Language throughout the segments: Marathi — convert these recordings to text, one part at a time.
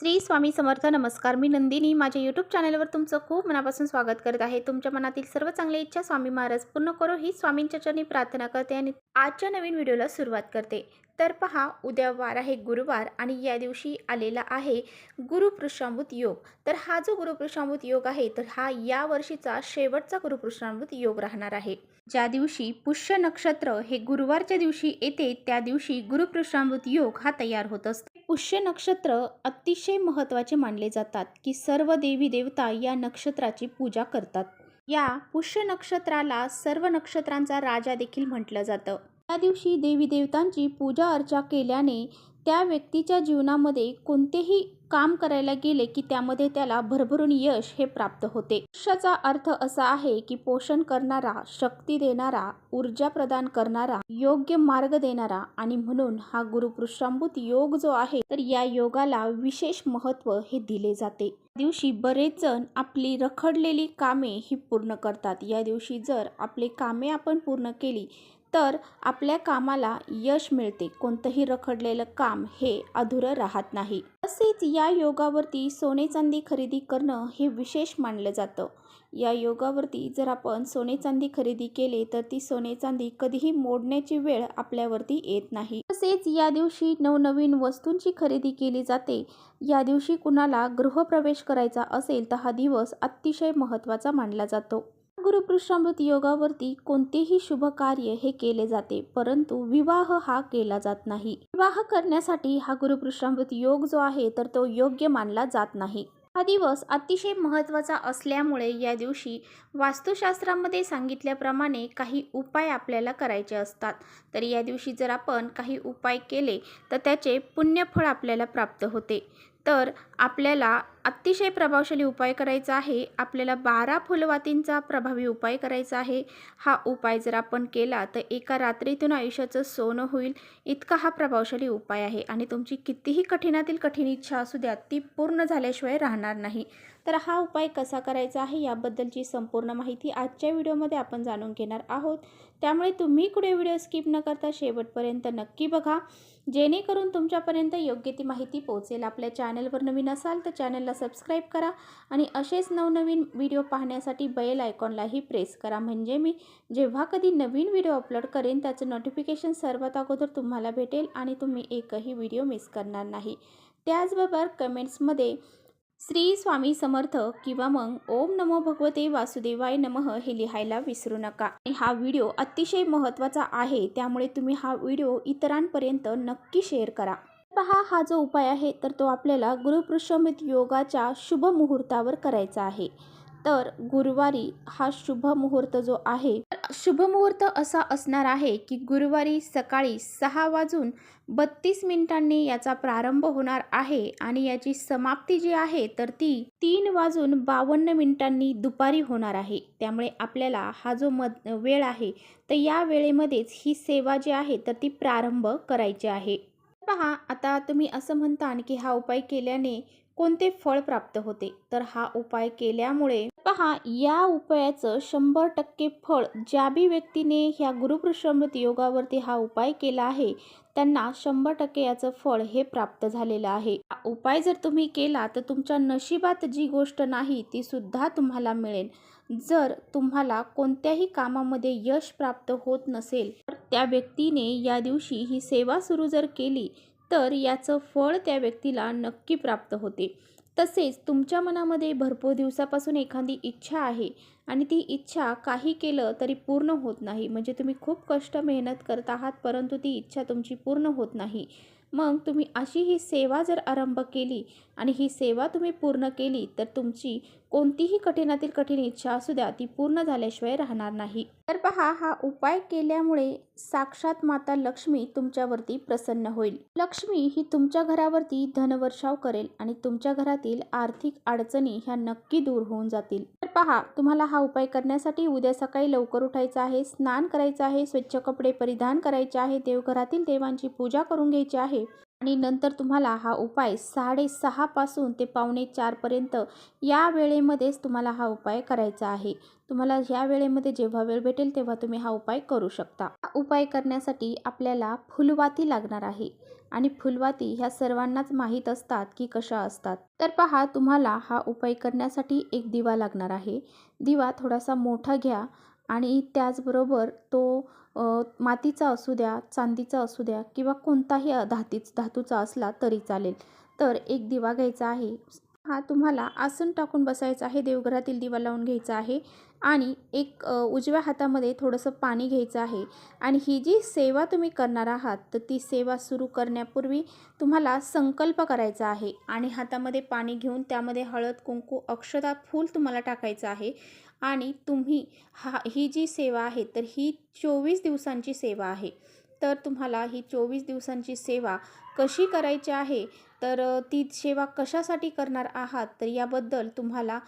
श्री स्वामी समर्थ नमस्कार. मी नंदिनी. माझ्या यूट्यूब चॅनलवर तुमचं खूप मनापासून स्वागत करत आहे. तुमच्या मनातील सर्व चांगल्या इच्छा स्वामी महाराज पूर्ण करो. ही स्वामींच्या चरणी प्रार्थना करते आणि आजच्या नवीन व्हिडिओला सुरुवात करते. तर पहा उद्या वार आहे गुरुवार आणि या दिवशी आलेला आहे गुरुपृष्ठांभूत योग. तर हा जो गुरुपृष्ठांभूत योग आहे तर हा या वर्षीचा शेवटचा गुरुपृष्ठांभूत योग राहणार आहे. ज्या दिवशी पुष्य नक्षत्र हे गुरुवारच्या दिवशी येते त्या दिवशी गुरुपृष्ठांभूत योग हा तयार होत असतो. पुष्य नक्षत्र अतिशय महत्त्वाचे मानले जातात की सर्व देवी देवता या नक्षत्राची पूजा करतात. या पुष्य नक्षत्राला सर्व नक्षत्रांचा राजा देखील म्हटलं जातं. त्या दिवशी देवी देवतांची पूजा अर्चा केल्याने त्या व्यक्तीच्या जीवनामध्ये कोणतेही काम करायला गेले की त्यामध्ये त्याला भरभरून यश हे प्राप्त होते. यशाचा अर्थ असा आहे की पोषण करणारा शक्ती देणारा ऊर्जा प्रदान करणारा योग्य मार्ग देणारा आणि म्हणून हा गुरुपुरुषांभूत योग जो आहे तर या योगाला विशेष महत्त्व हे दिले जाते. दिवशी बरेच जण आपली रखडलेली कामे ही पूर्ण करतात. या दिवशी जर आपली कामे आपण पूर्ण केली तर आपल्या कामाला यश मिळते. कोणतंही रखडलेलं काम हे अधुरं राहत नाही. तसेच या योगावरती सोने चांदी खरेदी करणं हे विशेष मानलं जातं. या योगावरती जर आपण सोने चांदी खरेदी केले तर ती सोने चांदी कधीही मोडण्याची वेळ आपल्यावरती येत नाही. तसेच या दिवशी नवनवीन वस्तूंची खरेदी केली जाते. या दिवशी कुणाला गृहप्रवेश करायचा असेल तर हा दिवस अतिशय महत्त्वाचा मानला जातो. गुरुपृष्ठामृत योगावरती कोणतेही शुभ कार्य हे केले जाते परंतु विवाह हा केला जात नाही. विवाह करण्यासाठी हा गुरुपृष्ठामृत योग जो आहे तर तो योग्य मानला जात नाही. हा दिवस अतिशय महत्त्वाचा असल्यामुळे या दिवशी वास्तुशास्त्रामध्ये सांगितल्याप्रमाणे काही उपाय आपल्याला करायचे असतात. तर या दिवशी जर आपण काही उपाय केले तर त्याचे पुण्यफळ आपल्याला प्राप्त होते. तर आपल्याला अतिशय प्रभावशाली उपाय करायचा आहे. आपल्याला बारा फुलवातींचा प्रभावी उपाय करायचा आहे. हा उपाय जर आपण केला तर एका रात्रीतून आयुष्याचं सोनं होईल. इतका हा प्रभावशाली उपाय आहे आणि तुमची कितीही कठीणातील कठीण इच्छा असू द्या ती पूर्ण झाल्याशिवाय राहणार नाही. तर हा उपाय कसा करायचा आहे याबद्दलची संपूर्ण माहिती आजच्या व्हिडिओमध्ये आपण जाणून घेणार आहोत. त्यामुळे तुम्ही कुठे व्हिडिओ स्किप न करता शेवटपर्यंत नक्की बघा. जेणेकरून तुमच्यापर्यंत योग्य ती माहिती पोहोचेल. आपल्या चॅनलवर नवीन असाल तर चॅनलला सबस्क्राईब करा आणि असेच नवनवीन व्हिडिओ पाहण्यासाठी बेल आयकॉनलाही प्रेस करा. म्हणजे मी जेव्हा कधी नवीन व्हिडिओ अपलोड करेन त्याचं नोटिफिकेशन सर्वात अगोदर तुम्हाला भेटेल आणि तुम्ही एकही व्हिडिओ मिस करणार नाही. त्याचबरोबर कमेंट्समध्ये श्री स्वामी समर्थ किंवा मग ओम नमो भगवते वासुदेवाय नमः हे लिहायला विसरू नका. आणि हा व्हिडिओ अतिशय महत्त्वाचा आहे त्यामुळे तुम्ही हा व्हिडिओ इतरांपर्यंत नक्की शेअर करा. पहा हा जो उपाय आहे तर तो आपल्याला गुरुपृष्ठमित योगाच्या शुभ मुहूर्तावर करायचा आहे. तर गुरुवारी हा शुभ मुहूर्त जो आहे शुभ मुहूर्त असा असणार आहे की गुरुवारी सकाळी सहा वाजून बत्तीस मिनिटांनी याचा प्रारंभ होणार आहे आणि याची समाप्ती जी आहे तर ती तीन वाजून बावन्न मिनिटांनी दुपारी होणार आहे. त्यामुळे आपल्याला हा जो मद वेळ आहे तर या वेळेमध्येच ही सेवा जी आहे तर ती प्रारंभ करायची आहे. पहा आता तुम्ही असं म्हणता की हा उपाय केल्याने कोणते फळ प्राप्त होते? तर हा उपाय केल्यामुळे पहा या उपायाचं शंभर टक्के फळ ज्या बी व्यक्तीने ह्या गुरुपृष्ठामृत योगावरती हा उपाय केला आहे त्यांना शंभर टक्के याचं फळ हे प्राप्त झालेलं आहे. हा उपाय जर तुम्ही केला तर तुमच्या नशिबात जी गोष्ट नाही ती सुद्धा तुम्हाला मिळेल. जर तुम्हाला कोणत्याही कामामध्ये यश प्राप्त होत नसेल तर त्या व्यक्तीने या दिवशी ही सेवा सुरू जर केली तर याचं फळ त्या व्यक्तीला नक्की प्राप्त होते. तसेच तुमच्या मनामध्ये भरपूर दिवसापासून एखादी इच्छा आहे आणि ती इच्छा काही केलं तरी पूर्ण होत नाही. म्हणजे तुम्ही खूप कष्ट मेहनत करत आहात परंतु ती इच्छा तुमची पूर्ण होत नाही. मग तुम्ही अशी ही सेवा जर आरंभ केली आणि ही सेवा तुम्ही पूर्ण केली तर तुमची कोणतीही कठीणातील कठीण इच्छा असू द्या ती पूर्ण झाल्याशिवाय राहणार नाही. तर पहा हा उपाय केल्यामुळे साक्षात माता लक्ष्मी तुमच्यावरती प्रसन्न होईल. लक्ष्मी ही तुमच्या घरावरती धनवर्षाव करेल आणि तुमच्या घरातील आर्थिक अडचणी ह्या नक्की दूर होऊन जातील. तर पहा तुम्हाला हा उपाय करण्यासाठी उद्या सकाळी लवकर उठायचं आहे स्नान करायचं आहे स्वच्छ कपडे परिधान करायचे आहे देवघरातील देवांची पूजा करून घ्यायची आहे. आणि नंतर तुम्हाला हा उपाय साडेसहापासून ते पावणे चारपर्यंत या वेळेमध्येच तुम्हाला हा उपाय करायचा आहे. तुम्हाला ह्या वेळेमध्ये जेव्हा वेळ भेटेल तेव्हा तुम्ही हा उपाय करू शकता. हा उपाय करण्यासाठी आपल्याला फुलवाती लागणार आहे. आणि फुलवाती ह्या सर्वांनाच माहीत असतात की कशा असतात. तर पहा तुम्हाला हा उपाय करण्यासाठी एक दिवा लागणार आहे. दिवा थोडासा मोठा घ्या आणि त्याचबरोबर तो मातीचा असू द्या चांदीचा असू द्या किंवा कोणताही धातीच धातूचा असला तरी चालेल. तर एक दिवा घ्यायचा आहे. हा तुम्हाला आसन टाकून बसायचं आहे देवघरातील दिवा लावून घ्यायचा आहे. आणि एक उजव्या हातामध्ये थोडंसं पाणी घ्यायचं आहे. आणि ही जी सेवा तुम्ही करणार आहात तर ती सेवा सुरू करण्यापूर्वी तुम्हाला संकल्प करायचा आहे. आणि हातामध्ये पाणी घेऊन त्यामध्ये हळद कुंकू अक्षता फूल तुम्हाला टाकायचं आहे. आणि तुम्ही हा ही जी सेवा आहे तर ही चोवीस दिवसांची सेवा आहे. तर तुम्हाला ही चोवीस दिवसांची सेवा कशी करायची आहे? तर ती सेवा कशासाठी करणार आहात? तर याबद्दल तुम्हाला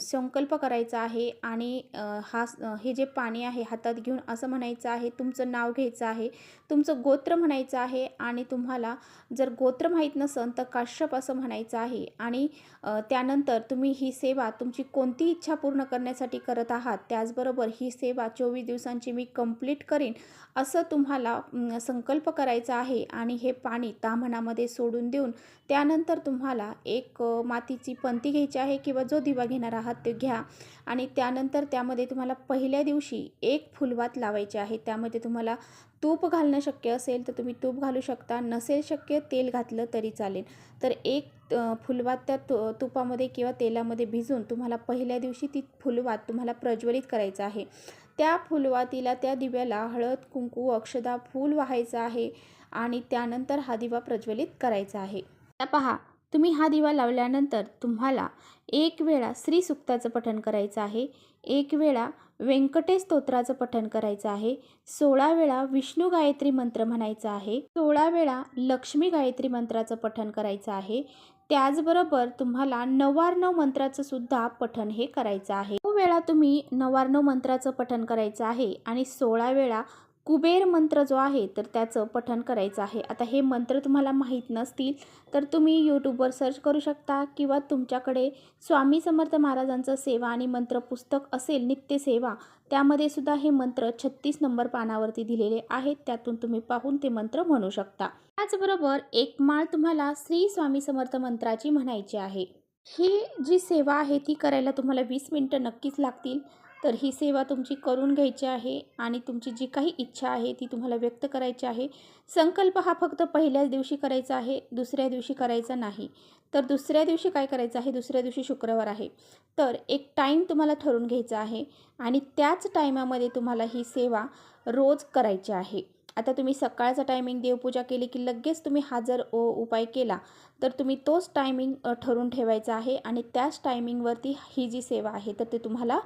संकल्प करायचा आहे आणि हा हे जे पाणी आहे हातात घेऊन असं म्हणायचं आहे तुमचं नाव घ्यायचं आहे तुमचं गोत्र म्हणायचं आहे आणि तुम्हाला जर गोत्र माहीत नसन तर काश्यप असं म्हणायचं आहे आणि त्यानंतर तुम्ही ही सेवा तुमची कोणती इच्छा पूर्ण करण्यासाठी करत आहात? त्याचबरोबर ही सेवा चोवीस दिवसांची मी कंप्लीट करीन असं तुम्हाला संकल्प करायचा आहे आणि हे पा पाणी ताम्हणामध्ये सोडून देऊन त्यानंतर तुम्हाला एक मातीची पंती घ्यायची आहे किंवा जो दिवा घेणार आहात ते घ्या. आणि त्यानंतर त्यामध्ये तुम्हाला पहिल्या दिवशी एक फुलवात लावायची आहे. त्यामध्ये तुम्हाला तूप घालणं शक्य असेल तर तुम्ही तूप घालू शकता. नसेल शक्य तेल घातलं तरी चालेल. तर एक फुलवात त्या तु तुपामध्ये किंवा तेलामध्ये भिजून तुम्हाला पहिल्या दिवशी ती फुलवात तुम्हाला प्रज्वलित करायचं आहे. त्या फुलवातीला त्या दिव्याला हळद कुंकू अक्षदा फूल व्हायचं आहे. आणि त्यानंतर हा दिवा प्रज्वलित करायचा आहे. आता पहा तुम्ही हा दिवा लावल्यानंतर तुम्हाला एक वेळा श्रीसुक्ताचं पठण करायचं आहे एक वेळा व्यंकटेश स्तोत्राचं पठण करायचं आहे सोळा वेळा विष्णू गायत्री मंत्र म्हणायचा आहे सोळा वेळा लक्ष्मी गायत्री मंत्राचं पठण करायचं आहे त्याचबरोबर तुम्हाला नवार्णव मंत्राचं सुद्धा पठण हे करायचं आहे. नऊ वेळा तुम्ही नवार्णव मंत्राचं पठण करायचं आहे आणि सोळा वेळा कुबेर मंत्र जो आहे तर त्याचं पठण करायचं आहे. आता हे मंत्र तुम्हाला माहीत नसतील तर तुम्ही यूट्यूबवर सर्च करू शकता किंवा तुमच्याकडे स्वामी समर्थ महाराजांचं सेवा आणि मंत्र पुस्तक असेल नित्यसेवा त्यामध्ये सुद्धा हे मंत्र छत्तीस नंबर पानावरती दिलेले आहेत. त्यातून तुम्ही पाहून ते मंत्र म्हणू शकता. त्याचबरोबर एक माळ तुम्हाला श्री स्वामी समर्थ मंत्राची म्हणायची आहे. ही जी सेवा आहे ती करायला तुम्हाला वीस मिनटं नक्कीच लागतील. तर ही सेवा तुमची करून घ्यायची आहे आणि तुमची जी काही इच्छा आहे ती तुम्हाला व्यक्त करायची आहे. संकल्प हा फक्त पहिल्याच दिवशी करायचा आहे दुसऱ्या दिवशी करायचा नाही. तर दुसऱ्या दिवशी काय करायचं आहे? दुसऱ्या दिवशी शुक्रवार आहे. तर एक टाईम तुम्हाला ठरवून घ्यायचा आहे आणि त्याच टायमामध्ये तुम्हाला ही सेवा रोज करायची आहे. आता तुम्ही सकाळचा टायमिंग देवपूजा केली की लगेच तुम्ही हा जर ओ उपाय केला तर तुम्ही तोच टायमिंग ठरवून ठेवायचा आहे आणि त्याच टायमिंगवरती ही जी सेवा आहे तर ते तुम्हाला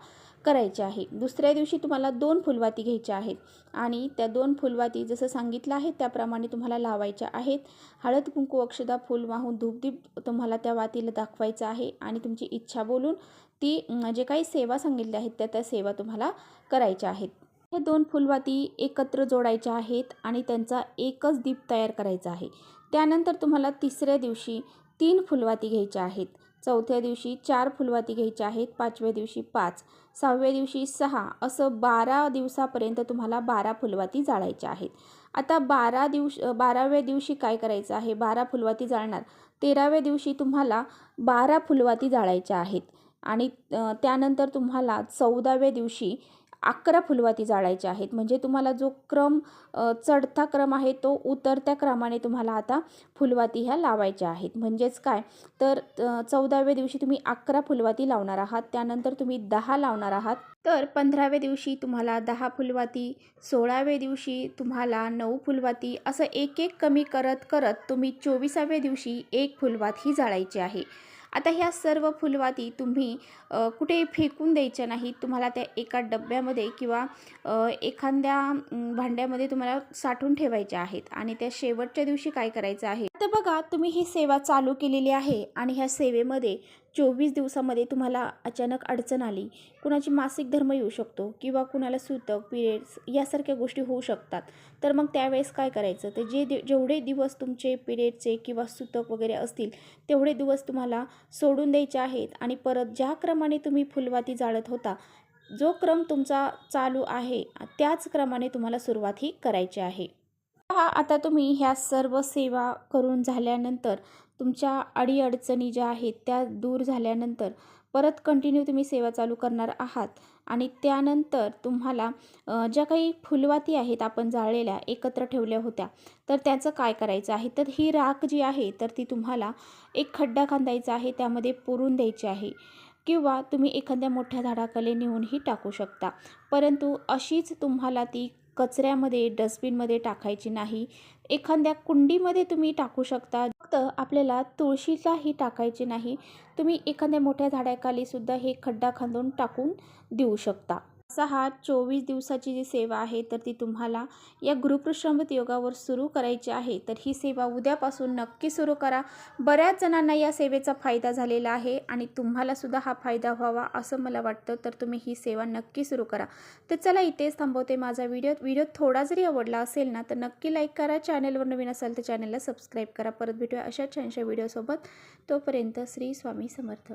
करायचे आहे. दुसऱ्या दिवशी तुम्हाला दोन फुलवाती घ्यायच्या आहेत. आणि त्या दोन फुलवाती जसं सांगितलं आहे त्याप्रमाणे तुम्हाला लावायच्या आहेत. हळद कुंकू अक्षदा फूल वाहून धूपदीप तुम्हाला त्या वातीला दाखवायचं आहे. आणि तुमची इच्छा बोलून ती जे काही सेवा सांगितल्या आहेत त्या त्या सेवा तुम्हाला करायच्या आहेत. हे दोन फुलवाती एकत्र जोडायच्या आहेत आणि त्यांचा एकच दीप तयार करायचा आहे. त्यानंतर तुम्हाला तिसऱ्या दिवशी तीन फुलवाती घ्यायच्या आहेत. चौथ्या दिवशी चार फुलवाती घ्यायच्या आहेत पाचव्या दिवशी पाच सहाव्या दिवशी सहा असं बारा दिवसापर्यंत तुम्हाला बारा फुलवाती जाळायच्या आहेत. आता बारा दिवस बाराव्या दिवशी काय करायचं आहे? बारा फुलवाती जाळणार. तेराव्या दिवशी तुम्हाला बारा फुलवाती जाळायच्या आहेत. आणि त्यानंतर तुम्हाला चौदाव्या दिवशी अकरा फुलवाती जाळायच्या आहेत. म्हणजे तुम्हाला जो क्रम चढता क्रम आहे तो उतरत्या क्रमाने तुम्हाला आता फुलवाती ह्या लावायच्या आहेत. म्हणजेच काय? तर चौदाव्या दिवशी तुम्ही अकरा फुलवाती लावणार आहात. त्यानंतर तुम्ही दहा लावणार आहात. तर पंधराव्या दिवशी तुम्हाला दहा फुलवाती सोळाव्या दिवशी तुम्हाला नऊ फुलवाती असं एक एक कमी करत करत तुम्ही चोवीसाव्या दिवशी एक फुलवात ही जाळायची आहे. आता ह्या सर्व फुलवाती तुम्ही कुठे फेकून द्यायच्या नाहीत. तुम्हाला त्या एका डब्यामध्ये किंवा एखाद्या भांड्यामध्ये तुम्हाला साठवून ठेवायच्या आहेत. आणि त्या शेवटच्या दिवशी काय करायचं आहे? आता बघा तुम्ही ही सेवा चालू केलेली आहे आणि ह्या सेवेमध्ये चोवीस दिवसामध्ये तुम्हाला अचानक अडचण आली. कुणाची मासिक धर्म येऊ शकतो किंवा कुणाला सुतक पिरियड्स यासारख्या गोष्टी होऊ शकतात. तर मग त्यावेळेस काय करायचं? तर जे दि जेवढे दिवस तुमचे पिरियडचे किंवा सुतक वगैरे असतील तेवढे दिवस तुम्हाला सोडून द्यायचे आहेत आणि परत ज्या क्रमाने तुम्ही फुलवाती जाळत होता जो क्रम तुमचा चालू आहे त्याच क्रमाने तुम्हाला सुरुवात ही करायची आहे. पहा आता तुम्ही ह्या सर्व सेवा करून झाल्यानंतर तुमच्या अडीअडचणी ज्या आहेत त्या दूर झाल्यानंतर परत कंटिन्यू तुम्ही सेवा चालू करणार आहात. आणि त्यानंतर तुम्हाला ज्या काही फुलवाती आहेत आपण जाळलेल्या एकत्र ठेवल्या होत्या तर त्याचं काय करायचं आहे? तर ही राख जी आहे तर ती तुम्हाला एक खड्डा खांदायचा आहे त्यामध्ये पुरून द्यायची आहे. किंवा तुम्ही एखाद्या मोठ्या झाडाखाली नेऊनही टाकू शकता. परंतु अशीच तुम्हाला ती कचऱ्यामध्ये डस्टबिनमध्ये टाकायची नाही. एखाद्या कुंडीमध्ये तुम्ही टाकू शकता. फक्त आपल्याला तुळशीलाही टाकायची नाही. तुम्ही एखाद्या मोठ्या झाडाखाली सुद्धा हे खड्डा खांदून टाकून देऊ शकता. असा हा चोवीस दिवसाची जी सेवा आहे तर ती तुम्हाला या गुरुप्रश्रमित योगावर सुरू करायची आहे. तर ही सेवा उद्यापासून नक्की सुरू करा. बऱ्याच जणांना या सेवेचा फायदा झालेला आहे आणि तुम्हालासुद्धा हा फायदा व्हावा असं मला वाटतं तर तुम्ही ही सेवा नक्की सुरू करा. तर चला इथेच थांबवते माझा व्हिडिओ. व्हिडिओ थोडा जरी आवडला असेल ना तर नक्की लाईक करा. चॅनलवर नवीन असाल तर चॅनलला सबस्क्राईब करा. परत भेटूया अशा छानशा व्हिडिओसोबत. तोपर्यंत श्री स्वामी समर्थ.